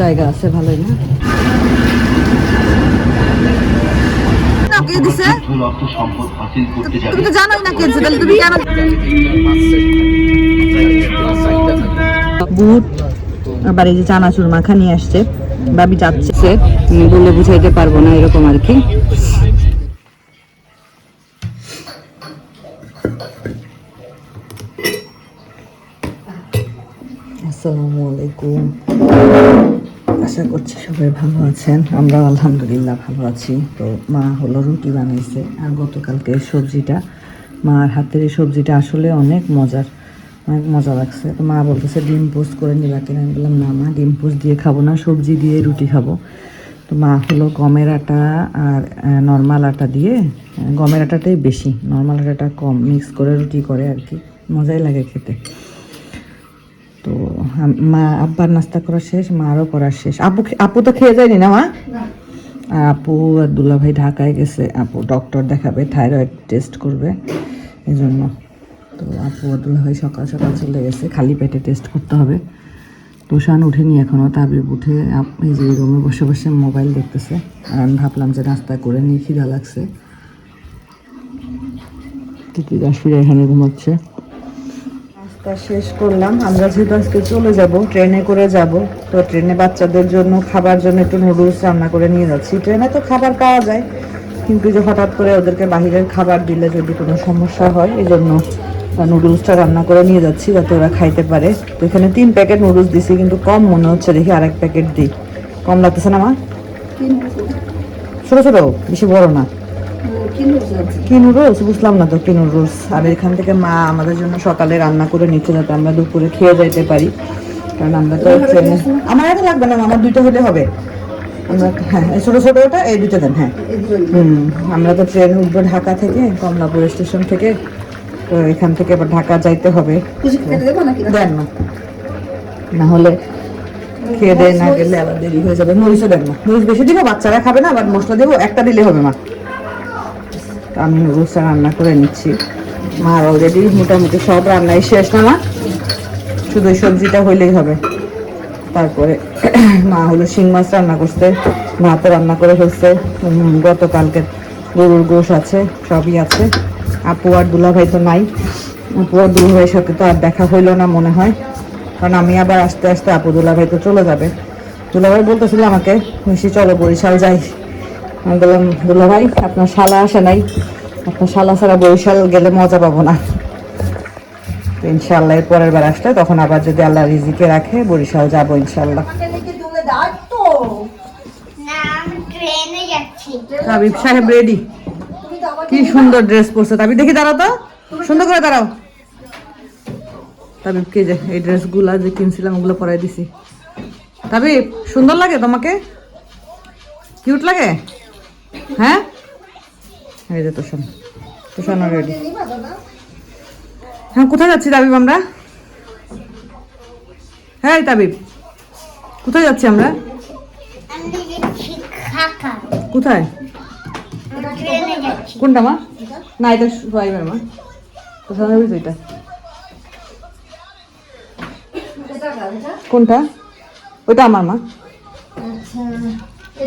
জায়গা আছে ভালোই না? তুমি তো জানোই না তাহলে তুমি কেন বুট আবার এই যে চানাচুর মাখা নিয়ে আসছে বাবি যাচ্ছে। বলে বুঝাইতে পারব না এরকম আর কি। আসসালামু আলাইকুম। আশা করছি সবাই ভালো আছেন। আমরা আলহামদুলিল্লাহ ভালো আছি। তো মা হলো রুটি বানাইছে আর গতকালকে সবজিটা। মার হাতের এই সবজিটা আসলে অনেক মজার, অনেক মজা লাগছে। তো মা বলতেছে, ডিম পোস্ট করে নিবা কিনা? আমি বললাম, না মা, ডিম পোস্ট দিয়ে খাব না, সবজি দিয়ে রুটি খাব। তো মা হলো গমের আটা আর নর্মাল আটা দিয়ে গমের আটাটাই বেশি। নর্মাল আটাটা কম, মিক্স করে রুটি করে আর কি। মজাই লাগে খেতে। তো মা আব্বার নাস্তা করা শেষ মারও করা শেষ। আপু আপু তো খেয়ে যায়নি না মা? আর আপু আর দুলা ভাই ঢাকায় গেছে। আপু ডক্টর দেখাবে থাইরয়েড টেস্ট করবে এই জন্য তো আপু আর দুলা ভাই সকাল সকাল চলে গেছে খালি পেটে টেস্ট করতে হবে। তোষান উঠেনি এখনও তাবিব উঠে এই যে রুমে বসে বসে মোবাইল দেখতেছে। আর আমি ভাবলাম যে নাস্তা করে নিয়ে খিদা লাগছে। তিতি দাসুরা এখানে ঘুমাচ্ছে নাস্তা শেষ করলাম। আমরা যেহেতু আজকে চলে যাব ট্রেনে করে যাব তো ট্রেনে বাচ্চাদের জন্য খাবার জন্য একটু নুডলস রান্না করে নিয়ে যাচ্ছি। ট্রেনে তো খাবার পাওয়া যায় কিন্তু যে হঠাৎ করে ওদেরকে বাহিরের খাবার দিলে যদি কোনো সমস্যা হয় এই জন্য নুডলসটা রান্না করে নিয়ে যাচ্ছি যাতে ওরা খাইতে পারে। তো এখানে তিন প্যাকেট নুডলস দিছি কিন্তু কম মনে হচ্ছে দেখি আরেক প্যাকেট দিই। কম লাগতেছে না মা? ছোটো ছোটো বেশি বড় না। কি নুডলস বুঝলাম না তো কি নুডলস আর এখান থেকে মা আমাদের জন্য সকালে রান্না করে নিচ্ছে যাতে আমরা দুপুরে খেয়ে যাইতে পারি। কারণ আমরা তো ট্রেনে আমার এত লাগবে না, আমার দুইটা হলে হবে। আমরা হ্যাঁ ছোটো ছোটো ওটা, এই দুটো দেন হ্যাঁ। হুম, আমরা তো ট্রেনে উঠবো ঢাকা থেকে, কমলাপুর স্টেশন থেকে। তো এখান থেকে আবার ঢাকা যাইতে হবে। দেন না না হলে খেয়ে দেয় না গেলে আবার দেরি হয়ে যাবে। মরিচও দেন না মরিচ বেশি দিব, বাচ্চারা খাবে না, আবার মশলা দেবো, একটা দিলে হবে মা। আমি নুডলসটা রান্না করে নিচ্ছি। মার অলরেডি মোটামুটি সব রান্নাই শেষ না মা শুধু সবজিটা হইলেই হবে। তারপরে মা হলো শিং মাছ রান্না করছে ভাত রান্না করে ফেলছে। গতকালকে গরুর গোশ আছে, সবই আছে। আপু আর দুলা ভাই তো নাই। আপু আর দুলা ভাইয়ের সাথে তো আর দেখা হইল না মনে হয়। কারণ আমি আবার আস্তে আস্তে আপু দুলা ভাই তো চলে যাবে। দুলা ভাই বলতেছিল আমাকে মিশি চলো বরিশাল যাই। আমি বললাম, দুলা ভাই, আপনার শালা আসে নাই। আপনার শালা ছাড়া বরিশাল গেলে মজা পাবো না। ইনশাল্লাহ পরের বার আসলে তখন আবার যদি আল্লাহ রিজিকে রাখে, বরিশাল যাব ইনশাল্লাহ তাবিব সাহেব রেডি কি সুন্দর ড্রেস পরছে। তাবিব, দেখি দাঁড়াও তো। সুন্দর করে দাঁড়াও। তাবিব, কে যে, এই ড্রেসগুলা যে কিনছিলাম ওগুলো পরাই দিছি। তাবিব, সুন্দর লাগে তোমাকে? কিউট লাগে? হ্যাঁ? এই যে তোষণ তোষণ রেডি হ্যাঁ কোথায় যাচ্ছি তাবিব আমরা? হ্যাঁ তাবিব। কোথায় যাচ্ছি আমরা? কোথায়? কোনটা মা? না, এটা ফাইভের মা। তো সামনে বুঝতো কোনটা? ওইটা আমার মা। আমরা তো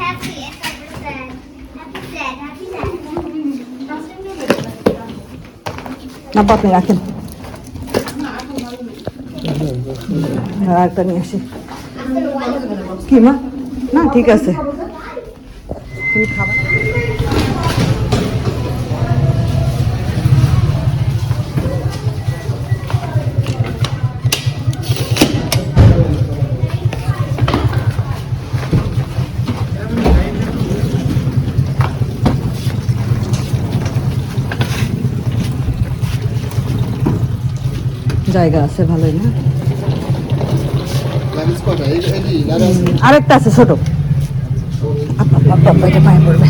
happy, happy sad, happy sad, happy sad. না আপনি রাখেন একটা নিয়ে আসি কি মা না ঠিক আছে তুমি খাবার জায়গা আছে ভালোই না? আরেকটা আছে ছোট। পায়ে পড়বে।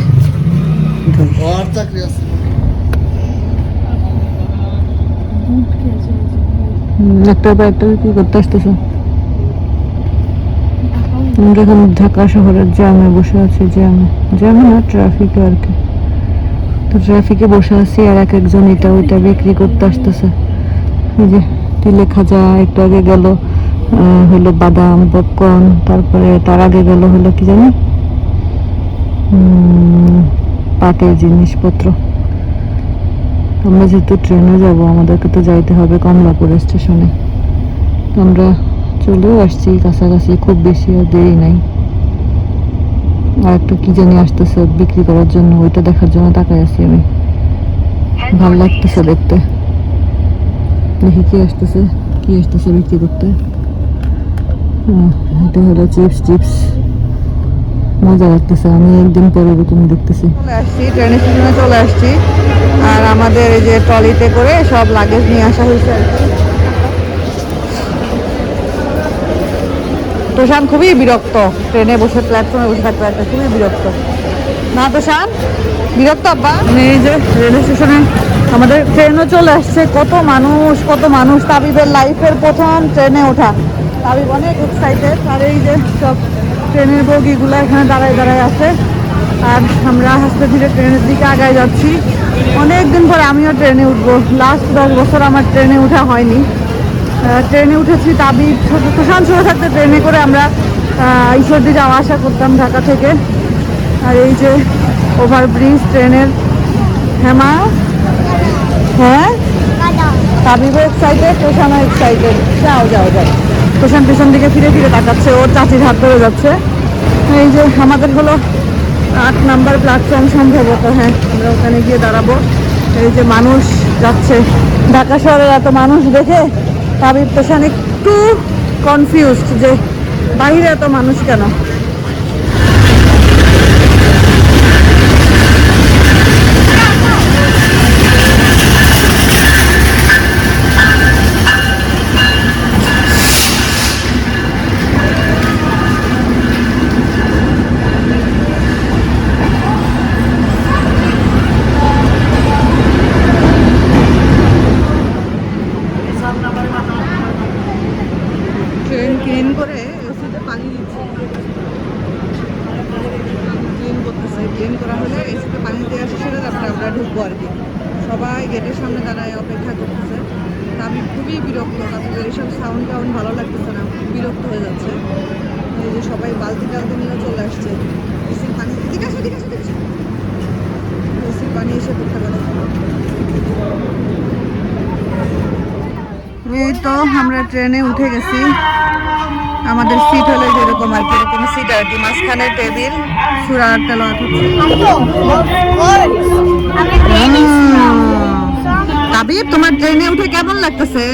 একটা পর একটা কি করতে আসতেছো। আমরা এখন ঢাকা শহরের জ্যামে বসে আছি জ্যামে। জ্যামে না ট্রাফিকে আর কি। তো ট্রাফিকে বসে আছি আর এক একজন এটা ওইটা বিক্রি করতে আসতেছে। এই যে তিলে খাজা একটু আগে গেল হলো বাদাম পপকর্ন তারপরে তার আগে গেল হলো কি জানি? পাটের জিনিসপত্র। আমরা যেহেতু ট্রেনে যাব, আমাদেরকে তো যাইতে হবে কমলাপুর স্টেশনে। আমরা চলেও আসছি, কাছাকাছি খুব বেশি আর দেরি নাই। আর একটা কি জানি আসতেছে বিক্রি করার জন্য, ওইটা দেখার জন্য তাকাই আছি আমি। ভালো লাগতেছে দেখতে। দেখি কি আসতেছে কি আসতেছে বিক্রি করতে। এটা হলো চিপস টিপস মজা লাগতেছে আমি একদিন পরে এরকম দেখতেছি। চলে আসছি ট্রেন স্টেশনে চলে আসছি। আর আমাদের এই যে ট্রলিতে করে সব লাগেজ নিয়ে আসা হয়েছে আর কি। তোষান খুবই বিরক্ত ট্রেনে বসে প্ল্যাটফর্মে বসে থাকতে থাকতে খুবই বিরক্ত। না তোষান? বিরক্ত আব্বা? মানে এই যে রেল স্টেশনে আমাদের ট্রেনও চলে আসছে। কত মানুষ কত মানুষ তাবিবের লাইফের প্রথম ট্রেনে ওঠা। তাবিব অনেক এক্সাইটেড আর এই যে সব ট্রেনের বগিগুলো এখানে দাঁড়ায় দাঁড়ায় আছে। আর আমরা হাসতে ধীরে ট্রেনের দিকে আগায় যাচ্ছি। অনেক দিন পর আমিও ট্রেনে উঠবো। লাস্ট দশ বছর আমার ট্রেনে ওঠা হয়নি। ট্রেনে উঠেছি ছোট তুষান ছোট থাকতে ট্রেনে করে আমরা ঈশ্বরদী যাওয়া আসা করতাম ঢাকা থেকে। আর এই যে ওভারব্রিজ ট্রেনের হেমা হ্যাঁ? তাবিবও এক্সাইটেড তোষানও এক্সাইটেড যাও যাও যাও। তোষান পেছন দিকে ফিরে ফিরে তাকাচ্ছে ওর চাচির হাত ধরে যাচ্ছে। এই যে আমাদের হলো আট নাম্বার প্ল্যাটফর্ম সম্ভবত হ্যাঁ আমরা ওখানে গিয়ে দাঁড়াবো। এই যে মানুষ যাচ্ছে। ঢাকা শহরের এত মানুষ দেখে তাবিব তোষান একটু কনফিউজড যে বাইরে এত মানুষ কেন? এসিতে পানি দিচ্ছে। ক্লিন করতেছে। ক্লিন করা হলে এসিতে পানি দিয়ে আসে, সেটা তারপরে আমরা ঢুকবো আর কি। সবাই গেটের সামনে দাঁড়ায় অপেক্ষা করতেছে। তা আমি খুবই বিরক্ত তাদের এইসব সাউন্ড টাউন্ড ভালো লাগতেছে না বিরক্ত হয়ে যাচ্ছে। এই যে সবাই বালতি টালতি নিয়ে চলে আসছে। এসির পানি আসো, এদিকে আসো এদিকে আসো। এসির পানি এসে পড়তে পারে এই তো আমরা ট্রেনে উঠে গেছি। আমাদের সিট হলো যেরকম আর কি এরকম সিট আর কি মাঝখানে টেবিল সুরার ট্রেনে তাবিব তোমার ট্রেনে উঠে কেমন লাগতেছে?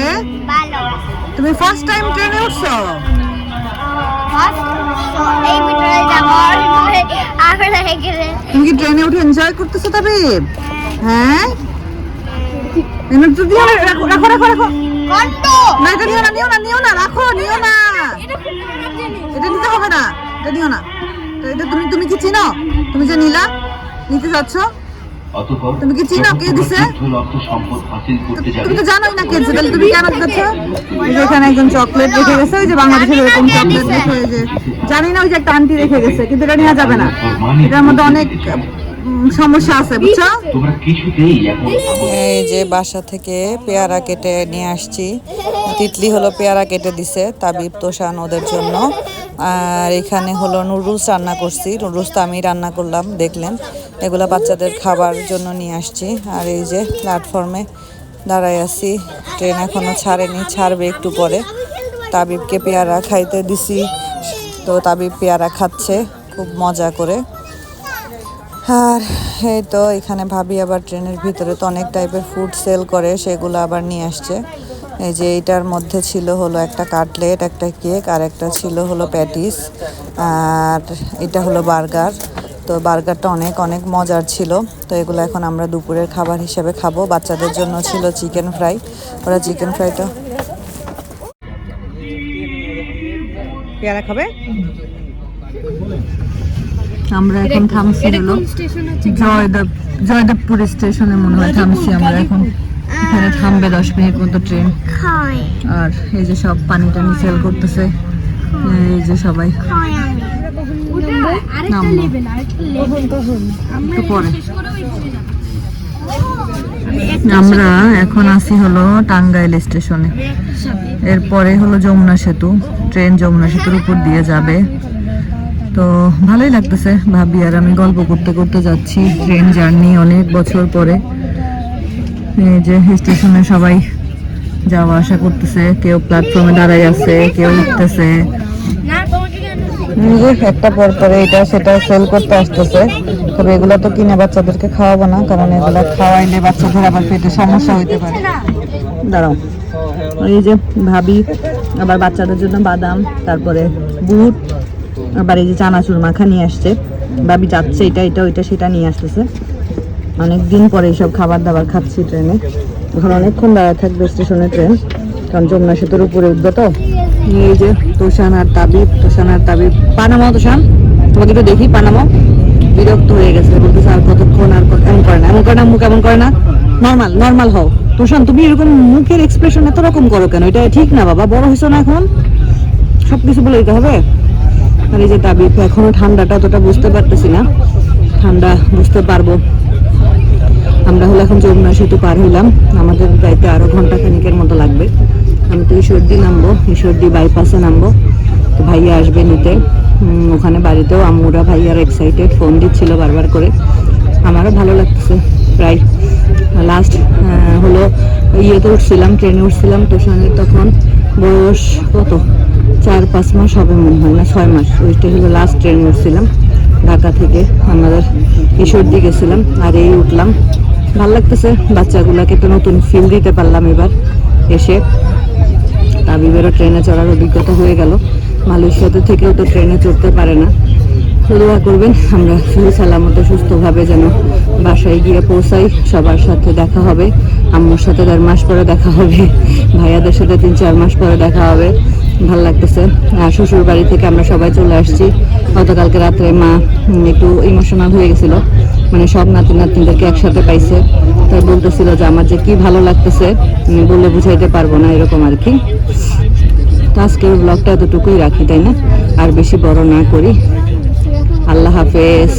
তুমি ফার্স্ট টাইম ট্রেনে উঠছো? তুমি কি ট্রেনে উঠে এনজয় করতেছো তাবিব? হ্যাঁ? রাখো রাখো রাখো রাখো। না এটা নিও না নিও না নিও না রাখো নিও না। এটা নিতে হবে না এটা নিও না। এটা তুমি তুমি কি চিনো? তুমি যে নিলা নিতে যাচ্ছ? তুমি কি চিনো কে দিছে? তুমি তো জানোই না কে দিছে, তাহলে তুমি কেন এখানে একজন চকলেট রেখে গেছে ওই যে বাংলাদেশের এরকম চকলেট রেখে ওই যে জানি না ওই যে একটা আন্টি রেখে গেছে কিন্তু এটা নেওয়া যাবে না। এটার মধ্যে অনেক সমস্যা আছে বুঝছ? তোমরা কিছুতেই এখন এই যে বাসা থেকে পেয়ারা কেটে নিয়ে আসছি তিতলি হলো পেয়ারা কেটে দিছে তাবিব তোষান ওদের জন্য। আর এখানে হলো নুডলস রান্না করছি নুডলস তো আমি রান্না করলাম দেখলেন। এগুলো বাচ্চাদের খাবার জন্য নিয়ে আসছি। আর এই যে প্ল্যাটফর্মে দাঁড়াই আছি ট্রেন এখনও ছাড়েনি ছাড়বে একটু পরে। তাবিবকে পেয়ারা খাইতে দিছি তো তাবিব পেয়ারা খাচ্ছে খুব মজা করে। আর এই তো এখানে ভাবি আবার ট্রেনের ভিতরে তো অনেক টাইপের ফুড সেল করে, সেগুলো আবার নিয়ে আসছে। এই যে এইটার মধ্যে ছিল হলো একটা কাটলেট, একটা কেক, আর একটা ছিল হলো প্যাটিস, আর এটা হলো বার্গার। তো বার্গারটা অনেক অনেক মজার ছিল। তো এগুলো এখন আমরা দুপুরের খাবার হিসেবে খাব। বাচ্চাদের জন্য ছিল চিকেন ফ্রাই। ওরা চিকেন ফ্রাইটা পেয়ারা খাবে? আমরা এখন থামছি হলো জয়দেব জয়দেবপুর স্টেশনে মনে হয় থামছি আমরা এখন। এখানে থামবে দশ মিনিট মতো ট্রেন। আর এই যে সব পানি টানি সেল করতেছে। এই যে সবাই। আমরা এখন আসি হলো টাঙ্গাইল স্টেশনে। এরপরে হলো যমুনা সেতু। ট্রেন যমুনা সেতুর উপর দিয়ে যাবে। তো ভালোই লাগতেছে ভাবি আর আমি গল্প করতে করতে যাচ্ছি ট্রেন জার্নি অনেক বছর পরে। এই যে স্টেশনে সবাই যাওয়া আসা করতেছে, কেউ প্ল্যাটফর্মে দাঁড়াই আছে, কেউ উঠতেছে। একটা পর পরে এটা সেটা সেল করতে আসতেছে। তবে এগুলো তো কিনে বাচ্চাদেরকে খাওয়াবো না, কারণ এগুলো খাওয়াইলে বাচ্চাদের আবার পেটে সমস্যা হইতে পারে। দাঁড়াও। এই যে ভাবি, আবার বাচ্চাদের জন্য বাদাম, তারপরে বুট আবার এই যে চানাচুর মাখা নিয়ে আসছে। ভাবি যাচ্ছে এটা এটা, ওইটা, সেটা নিয়ে আসতেছে। অনেক দিন পরে এইসব খাবার দাবার খাচ্ছি ট্রেনে। এখন অনেকক্ষণ দাঁড়ায় থাকবে স্টেশনে ট্রেন, কারণ যমুনা সেতুর উপরে উঠবে তো। এই যে তোষান আর তাবিব, তোষান আর তাবিব। পানামা, তোষান? তোমাকে একটু দেখি পানামা। বিরক্ত হয়ে গেছে, বলতেছে আর কতক্ষণ আর এমন করে না, এমন করে না, মুখ এমন করে না। নর্মাল নর্মাল হও। তোষান, তুমি এরকম মুখের এক্সপ্রেশন এত রকম করো কেন? এটা ঠিক না বাবা, বড় হয়েছো না এখন? সবকিছু বলে দিতে হবে। আর যে তাবিব এখনও ঠান্ডাটা অতটা বুঝতে পারতেছি না। ঠান্ডা বুঝতে পারব। আমরা হলো এখন যমুনা সেতু পার হইলাম। আমাদের যাইতে আরও ঘণ্টা খানিকের মতো লাগবে। আমি তো ঈশ্বরদি নামবো, ঈশ্বরদি বাইপাসে নামবো। তো ভাইয়া আসবে নিতে। ওখানে বাড়িতেও আম্মুরা ভাইয়ার এক্সাইটেড ফোন দিচ্ছিল বারবার করে। আমারও ভালো লাগতেছে, প্রায়। লাস্ট হলো ইয়েতে উঠছিলাম ট্রেনে উঠছিলাম তোষানের তখন বয়স কত? চার, পাঁচ মাস হবে মনে হয় না, ছয় মাস। ওইটা হলো লাস্ট ট্রেনে উঠছিলাম, ঢাকা থেকে আমাদের ঈশ্বরদি গেছিলাম, আর এই উঠলাম। ভালো লাগতেছে, বাচ্চাগুলোকে তো নতুন ফিল দিতে পারলাম এবার, এসে। তাবিবেরও ট্রেনে চড়ার অভিজ্ঞতা হয়ে গেল। মালয়েশিয়াতে থেকেও তো ট্রেনে চড়তে পারে না। দোয়া করবেন, আমরা সুস্থ সালামত সুস্থভাবে যেন বাসায় গিয়ে পৌঁছাই, সবার সাথে দেখা হবে। আম্মুর সাথে দেড় মাস পরে দেখা হবে, ভাইয়াদের সাথে তিন চার মাস পরে দেখা হবে, ভালো লাগতেছে। আর শ্বশুর বাড়ি থেকে আমরা সবাই চলে আসছি। গতকালকে রাত্রে মা একটু ইমোশনাল হয়ে গেছিল। মানে সব নাতি নাতনিদেরকে একসাথে পাইছে। তাই বলতেছিল যে আমার যে কি ভালো লাগতেছে বলে বুঝাইতে পারব না, এরকম আর কি। তো আজকের ব্লগটা এতটুকুই রাখি, তাই না? আর বেশি বড় না করি। আল্লাহ হাফেজ।